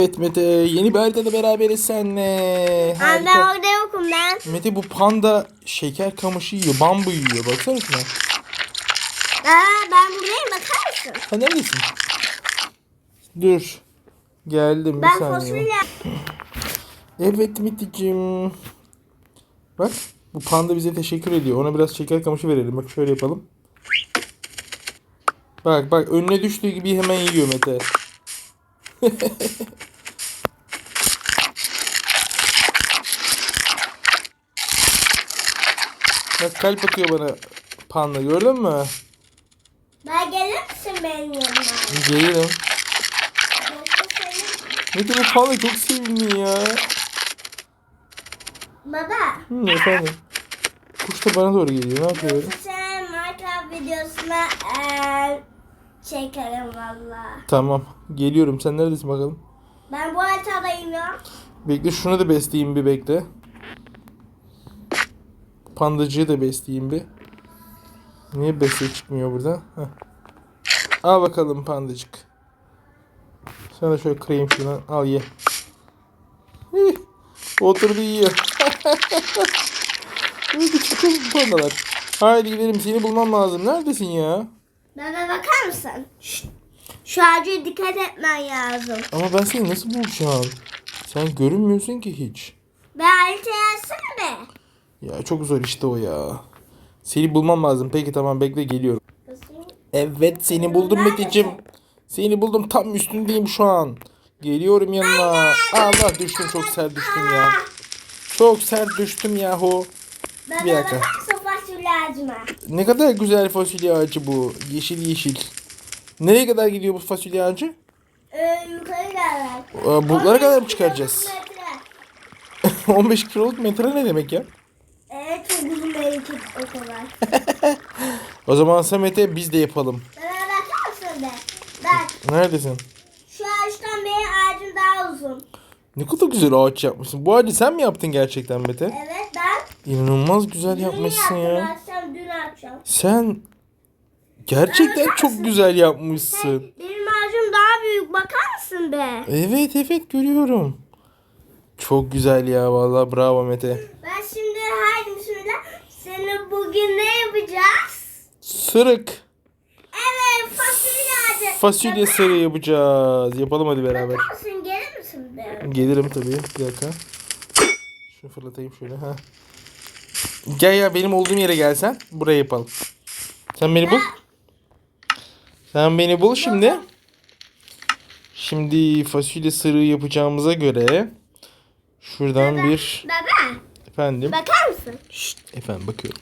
Evet Mete yeni bir haritada beraberiz seninle. Ben de Harika. orada yokum ben. Mete bu panda şeker kamışı yiyor, bambu yiyor. Baksana şuna. Aa, ben buradayım bakar mısın? Ha neredesin? Dur. Geldim bir Ben saniye. fasulye. Evet Meteciğim. Bak bu panda bize teşekkür ediyor. Ona biraz şeker kamışı verelim. Bak şöyle yapalım. Bak bak önüne düştüğü gibi hemen yiyor Mete. Bak kalp atıyor bana panda gördün mü? Ben gelir misin benim yanıma? Gelirim. Mete bu panda çok sevimli ya. Baba. Hı, efendim. Kuş da bana doğru geliyor. Ne yapıyor sen Minecraft videosuna eee çekerim valla. Tamam. Geliyorum. Sen neredesin bakalım? Ben bu haritadayım ya. Bekle şunu da besleyeyim bir bekle. Pandacığı da besleyeyim bir. Niye besle çıkmıyor burada? Heh. Al bakalım pandacık. Sana şöyle kırayım şunu. Al ye. Hih, Oturdu yiyor. Hadi çıkalım pandalar. Haydi gidelim seni bulmam lazım. Neredesin ya? Baba bakar mısın? Şşt. Şu ağaca dikkat etmen lazım. Ama ben seni nasıl bulacağım? Sen görünmüyorsun ki hiç. Be haritayı açsana be. Ya çok zor işte o ya. Seni bulmam lazım. Peki tamam bekle geliyorum. Evet seni buldum Meteciğim. Seni buldum tam üstündeyim şu an. Geliyorum yanına. Allah düştüm çok sert düştüm ya. Çok sert düştüm yahu. Bir dakika. Ne kadar güzel fasulye ağacı bu. Yeşil yeşil. Nereye kadar gidiyor bu fasulye ağacı? Ee, yukarı. Ee, Bulutlara kadar mı çıkaracağız? Metre. 15 kiloluk metre ne demek ya? Ekip o kadar. O zaman Samet'e biz de yapalım. Bana bakar mısın be? Bak Neredesin? şu ağaçtan benim ağacım daha uzun. Ne kadar güzel ağaç yapmışsın. Bu ağacı sen mi yaptın gerçekten Mete? Evet ben İnanılmaz güzel dün yapmışsın yaptım ya. akşam dün akşam. Sen gerçekten çok güzel yapmışsın. Benim ağacım daha büyük bakar mısın be? Evet evet görüyorum. Çok güzel ya vallahi bravo Mete. Bugün ne yapacağız? Sırık. Evet fasulye ağacı. Fasulye sarı yapacağız. Yapalım hadi beraber. Bakar mısın gelir misin be? Gelirim tabii. Bir dakika. Şunu fırlatayım şöyle. Ha. Gel ya benim olduğum yere gelsen. Buraya yapalım. Sen beni bul. Sen beni bul şimdi. Şimdi fasulye sarığı yapacağımıza göre şuradan bir Baba efendim. bakar mısın? Şşt, efendim bakıyorum.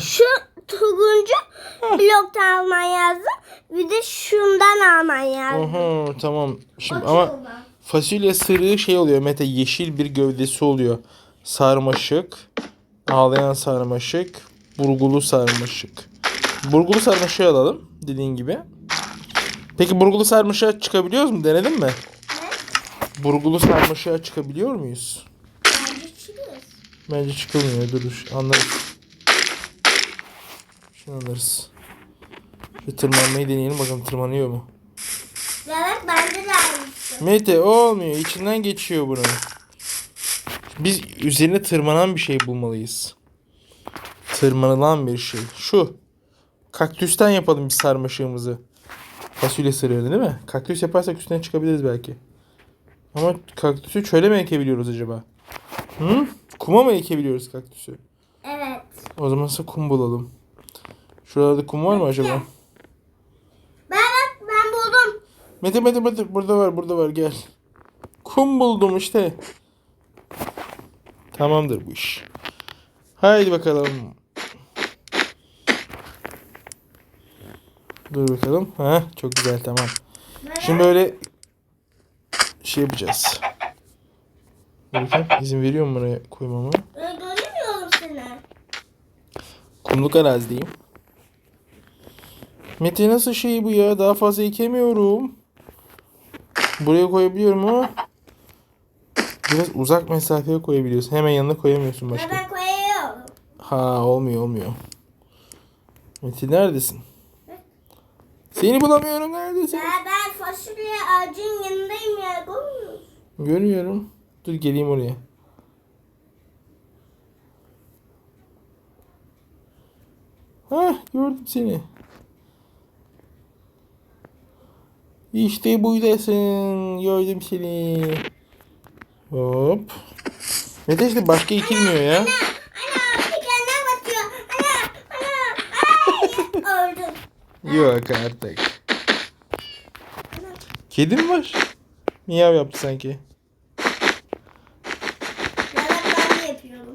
Şu turuncu bloktan alman lazım. Bir de şundan alman lazım. Aha tamam. Şimdi ama fasulye sarığı şey oluyor Mete yeşil bir gövdesi oluyor. Sarmaşık, ağlayan sarmaşık, burgulu sarmaşık. Burgulu sarmaşığı alalım dediğin gibi. Peki burgulu sarmaşığa çıkabiliyoruz mu? Denedin mi? Ne? Burgulu sarmaşığa çıkabiliyor muyuz? Bence çıkıyoruz. Bence çıkılmıyor. Dur dur anlarız. Şunu anlarız. Şu tırmanmayı deneyelim bakalım tırmanıyor mu? Evet bende de aynısı. Mete olmuyor. İçinden geçiyor bunun. Biz üzerine tırmanan bir şey bulmalıyız. Tırmanılan bir şey. Şu. Kaktüsten yapalım biz sarmaşığımızı. Fasulye sarıyordu değil mi? Kaktüs yaparsak üstüne çıkabiliriz belki. Ama kaktüsü çöle mi ekebiliyoruz acaba? Hı? Kuma mı ekebiliyoruz kaktüsü? Evet. O zaman kum bulalım. Şuralarda kum var mı acaba? Ben bak ben buldum. Mete Mete Mete burada var burada var gel. Kum buldum işte. Tamamdır bu iş. Haydi bakalım. Dur bakalım. Ha çok güzel tamam. Şimdi böyle şey yapacağız. Dur bakayım izin veriyor mu buraya koymama? Ben göremiyorum seni. Kumluk arazideyim. Mete nasıl şey bu ya? Daha fazla ekemiyorum. Buraya koyabiliyorum ama biraz uzak mesafeye koyabiliyorsun. Hemen yanına koyamıyorsun başka. ben koyuyorum. Ha olmuyor olmuyor. Mete neredesin? Seni bulamıyorum neredesin? Ben, ben fasulye ağacın yanındayım ya. Görüyorum. Dur geleyim oraya. Hah gördüm seni. İşte buradasın. Gördüm seni. Hop. Mete işte başka ekilmiyor ya. Ana. Ana ana. Ay öldüm. Yok artık. Kedim var. Miyav yaptı sanki.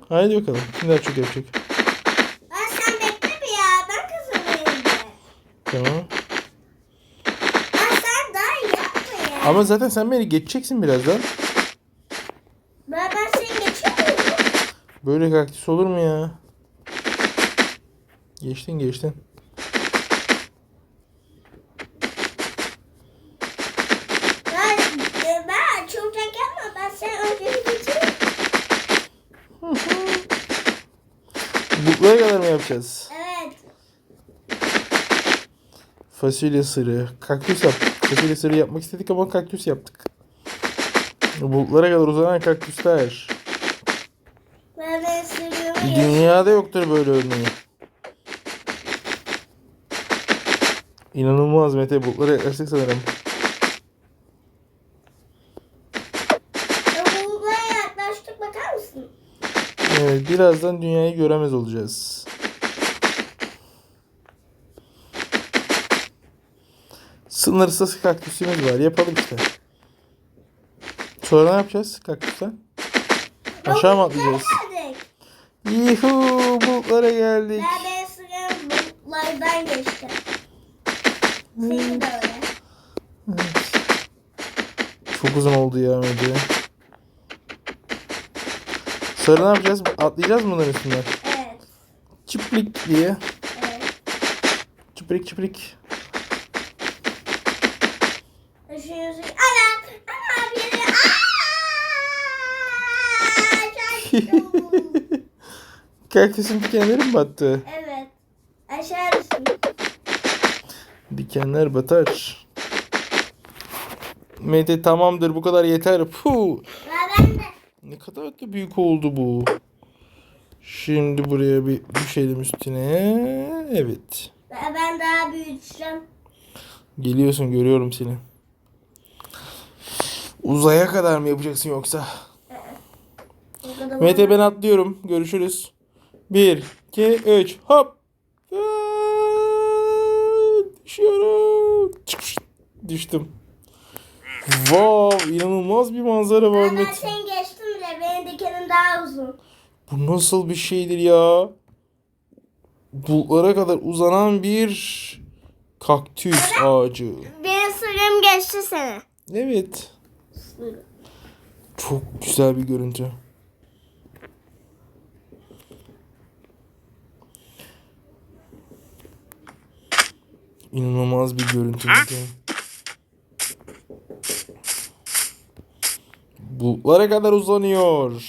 Haydi bakalım. Kim daha çok yapacak? Ben sen bekle bir ya. Ben kazanayım. Tamam. Ben sen daha iyi yapma ya. Ama zaten sen beni geçeceksin birazdan. Ben, ben seni geçiyor muyum? Böyle kaktüs olur mu ya? Geçtin geçtin. Ben, e, ben çok yapma. Ben seni önce geçeyim. Buraya kadar mı yapacağız? Evet. Fasulye sırrı. Kaktüs yaptık. Fasulye sırrı yapmak istedik ama kaktüs yaptık. Bulutlara kadar uzanan kaktüsler. Ben. Dünyada yoktur böyle örneği. İnanılmaz Mete. Bulutlara yaklaştık sanırım. Buraya yaklaştık bakar mısın? Evet, birazdan dünyayı göremez olacağız. Sınırsız kaktüsümüz var. Yapalım işte. Sonra ne yapacağız kaktüsten? Aşağı mı atlayacağız? Yuhuu bulutlara geldik. Ben ben sürüyorum. Bulutlardan geçtim. Seni de öyle. Çok uzun oldu ya Mete. Sonra ne yapacağız? Atlayacağız mı bunların üstünden? Evet. Çıplik diye. Evet. Çıprik çıprik. Kaktüsün dikenleri mi battı? Evet. Aşağı düştüm. Dikenler batar. Mete tamamdır bu kadar yeter. Puh. Ben de. Ne kadar da büyük oldu bu. Şimdi buraya bir düşelim üstüne. Evet. Ve ben daha büyüteceğim. Geliyorsun görüyorum seni. Uzaya kadar mı yapacaksın yoksa? Mete ben atlıyorum. Görüşürüz. 1, 2, 3. Hop. Düşüyorum. Düştüm. Wow, inanılmaz bir manzara var Ben Mete. seni geçtim bile. Benim dikenim daha uzun. Bu nasıl bir şeydir ya? Bulutlara kadar uzanan bir kaktüs ağacı. Benim sürüm geçti seni. Evet. Çok güzel bir görüntü. İnanılmaz bir görüntü. Bulutlara kadar uzanıyor.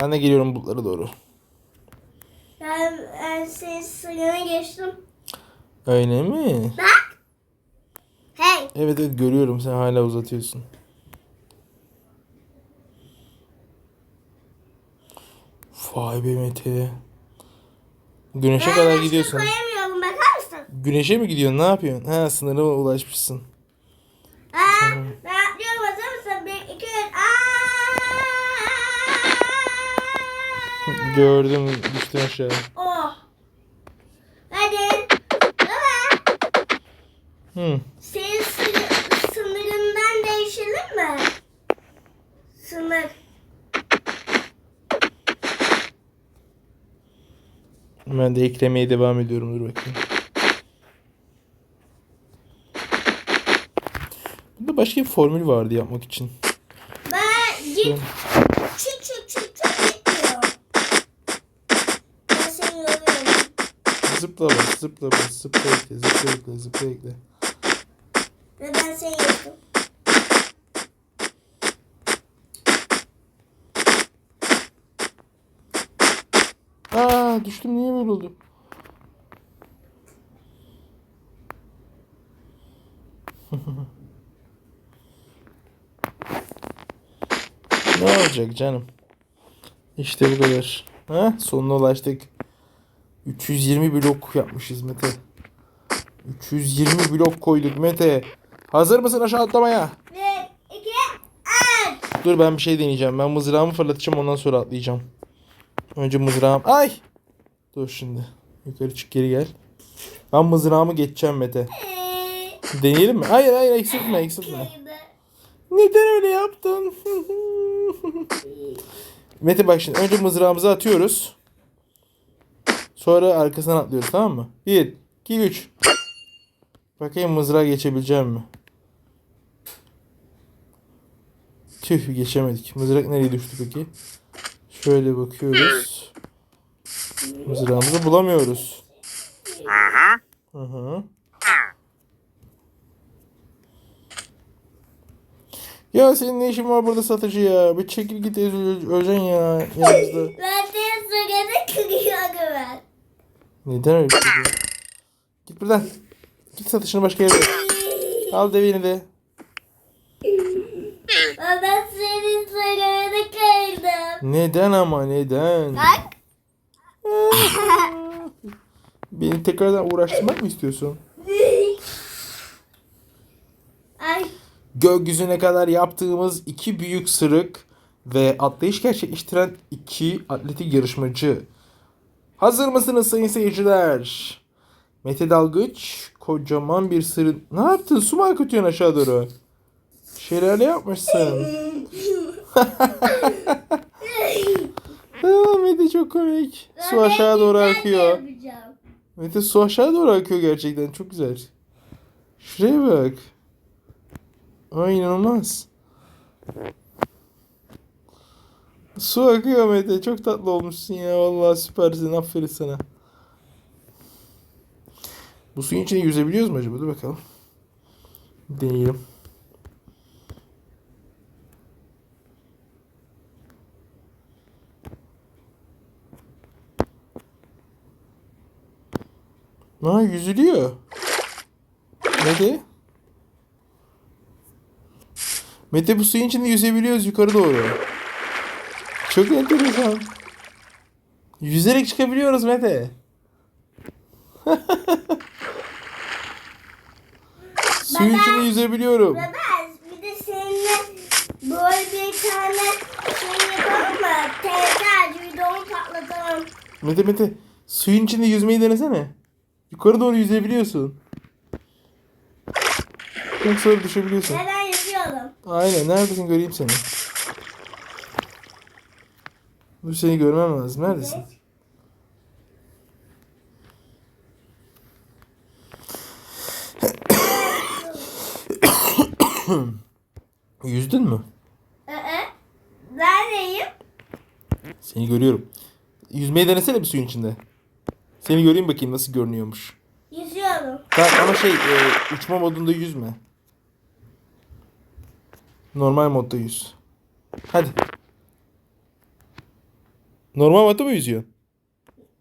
Ben de geliyorum bulutlara doğru. Ben, ben senin suyunu geçtim. Öyle mi? Bak. Hey. Evet evet görüyorum sen hala uzatıyorsun. Vay be Mete. Güneşe kadar Ben gidiyorsun. koyamıyorum? Güneşe mi gidiyorsun? Ne yapıyorsun? Ha sınıra ulaşmışsın. Aa, ben atlıyorum hazır mısın? Bir, iki, üç. Aa! Gördüm düştün aşağı. Oh. Hadi. Baba. Hı. Senin sınır, sınırından değişelim mi? Sınır. Ben de eklemeye devam ediyorum. Dur bakayım. Başka bir formül vardı yapmak için. Ben git. Çık çık çık çık gitmiyor. Ben seni yoruyorum. Zıpla bas, zıpla bas, zıpla ekle, zıpla ekle, zıpla ekle. Ve ben seni yoruyorum. Aa düştüm niye böyle oldu? Ne olacak canım? İşte bu kadar. Ha, sonuna ulaştık. 320 blok yapmışız Mete. 320 blok koyduk Mete. Hazır mısın aşağı atlamaya? Bir, iki, üç. Dur ben bir şey deneyeceğim. Ben mızrağımı fırlatacağım ondan sonra atlayacağım. Önce mızrağım. Ay! Dur şimdi. Yukarı çık geri gel. Ben mızrağımı geçeceğim Mete. Deneyelim mi? Hayır hayır eksiltme eksiltme. Neden öyle yaptın? Mete bak şimdi önce mızrağımızı atıyoruz. Sonra arkasından atlıyoruz tamam mı? 1, 2, 3. Bakayım mızrağı geçebileceğim mi? Tüh geçemedik. Mızrak nereye düştü peki? Şöyle bakıyoruz. Mızrağımızı bulamıyoruz. Hı hı. Ya senin ne işin var burada satıcı ya? Bir çekil git Ö- Özen ya yanımızda. Ben de sırada kırıyorum ben. Neden öyle bir şey? Git buradan. Git satışını başka yere. Al devini de. Ben senin sırada kırdım. Neden ama neden? Bak. Beni tekrardan uğraştırmak mı istiyorsun? Ay. Gökyüzüne kadar yaptığımız iki büyük sırık ve atlayış gerçekleştiren iki atletik yarışmacı. Hazır mısınız sayın seyirciler? Mete Dalgıç kocaman bir sırın... Ne yaptın? Su mu akıtıyorsun aşağı doğru? Şelale yapmışsın. Aa, Mete çok komik. Su aşağı doğru akıyor. Mete su aşağı doğru akıyor gerçekten. Çok güzel. Şuraya bak. Ay inanılmaz. Su akıyor Mete. Çok tatlı olmuşsun ya. Vallahi süpersin. Aferin sana. Bu suyun içinde yüzebiliyoruz mu acaba? Dur bakalım. Deneyelim. Ha yüzülüyor. Mete? Mete bu suyun içinde yüzebiliyoruz yukarı doğru. Çok enteresan. Yüzerek çıkabiliyoruz Mete. suyun içinde yüzebiliyorum. Baba bir de seninle böyle bir tane şey yapalım mı? Tekrar videomu patlatalım. Mete Mete suyun içinde yüzmeyi denesene. Yukarı doğru yüzebiliyorsun. Çok sonra düşebiliyorsun. Neden Aynen neredesin göreyim seni. Dur seni görmem lazım. Neredesin? Yüzdün mü? Ee, neredeyim? Seni görüyorum. Yüzmeyi denesene bir suyun içinde. Seni göreyim bakayım nasıl görünüyormuş. Yüzüyorum. Tamam ama şey e, uçma modunda yüzme. Normal modda yüz. Hadi. Normal modda mı yüzüyorsun?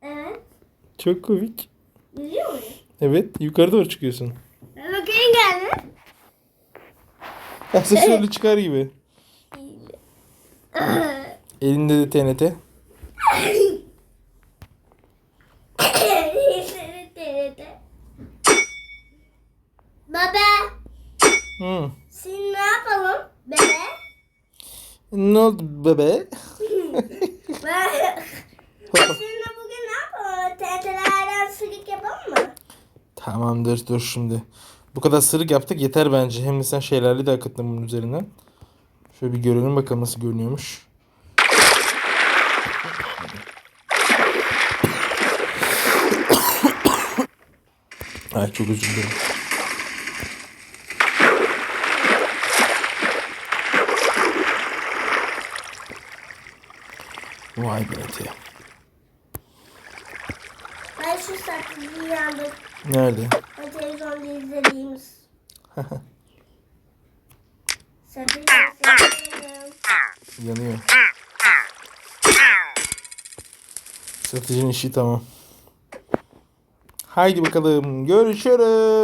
Evet. Çok komik. Yüzüyor muyum? Evet yukarı doğru çıkıyorsun. Ben bakayım geldi. Asansörlü çıkar gibi. Elinde de TNT. Baba, Hı. şimdi ne yapalım? Bebe. Ne oldu bebe? Şimdi bugün ne yapalım? TT'lerden sırık yapalım mı? Tamamdır dur şimdi. Bu kadar sırık yaptık yeter bence. Hem de sen şeylerle de akıttın bunun üzerinden. Şöyle bir görelim bakalım nasıl görünüyormuş. Ay çok özür Vay be Ete. Ben şu saklıyı yandım. Nerede? O televizyonda izlediğimiz. Sakın. Yanıyor. Satıcının işi tamam. Haydi bakalım görüşürüz.